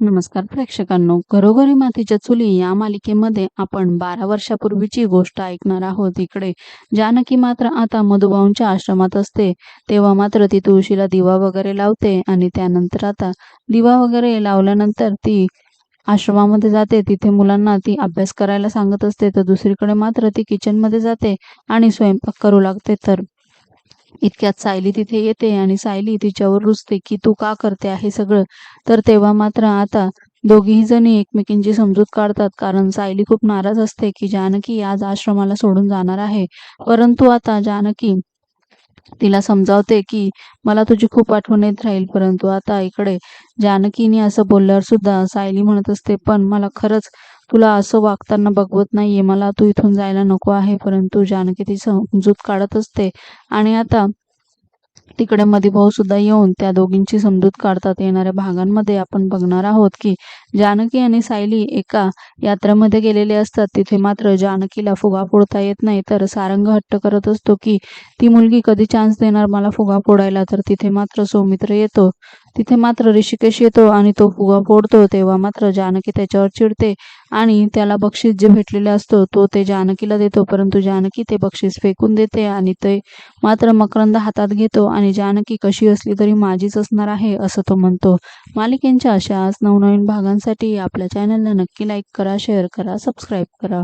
नमस्कार प्रेक्षकांनो. घरोघरी मातीच्या चुली या मालिकेमध्ये आपण बारा वर्षापूर्वीची गोष्ट ऐकणार आहोत इकडे. जानकी मात्र आता मधुभाऊंच्या आश्रमात असते. तेव्हा मात्र ती तुळशीला दिवा वगैरे लावते आणि त्यानंतर आता दिवा वगैरे लावल्यानंतर ती आश्रमामध्ये जाते. तिथे मुलांना ती अभ्यास करायला सांगत असते. तर दुसरीकडे मात्र ती किचनमध्ये जाते आणि स्वयंपाक करू लागते. तर इतक्यात सायली तिथे येते आणि सायली तिच्यावर रुजते की तू का करते आहे सगळं? तर तेव्हा मात्र आता दोघीही जणी एकमेकींची समजूत काढतात कारण सायली खूप नाराज असते की जानकी आज आश्रमाला सोडून जाणार आहे. परंतु आता जानकी तिला समजावते की मला तुझी खूप आठवण येत राहील परंतु आता इकडे जानकीने असं बोलल्यावर सुद्धा सायली म्हणत असते पण मला खरंच तुला असं वागताना बघवत नाहीये. मला तू इथून जायला नको आहे. परंतु जानकी ती समजूत काढत असते. आणि आता तिकडे मधीभाऊ सुद्धा येऊन त्या दोघींची समजूत काढतात. येणाऱ्या भागांमध्ये आपण बघणार आहोत की जानकी आणि सायली एका यात्रेमध्ये गेलेले असतात. तिथे मात्र जानकीला फुगा फोडता येत नाही. तर सारंग हट्ट करत असतो की ती मुलगी कधी चान्स देणार मला फुगा फोडायला? तर तिथे मात्र सौमित्र येतो. तिथे मात्र ऋषिकेश येतो आणि तो फुगा फोडतो तेव्हा मात्र जानकी त्याच्यावर चिडते आणि त्याला बक्षीस जे भेटलेले असतो तो ते जानकीला देतो. परंतु जानकी ते बक्षीस फेकून देते आणि ते मात्र मकरंद हातात घेतो आणि जानकी कशी असली तरी माझीच असणार आहे असं तो म्हणतो. मालिकेंच्या अशाच नवनवीन भागांसाठी आपल्या चॅनलला नक्की लाईक करा शेअर करा सबस्क्राईब करा.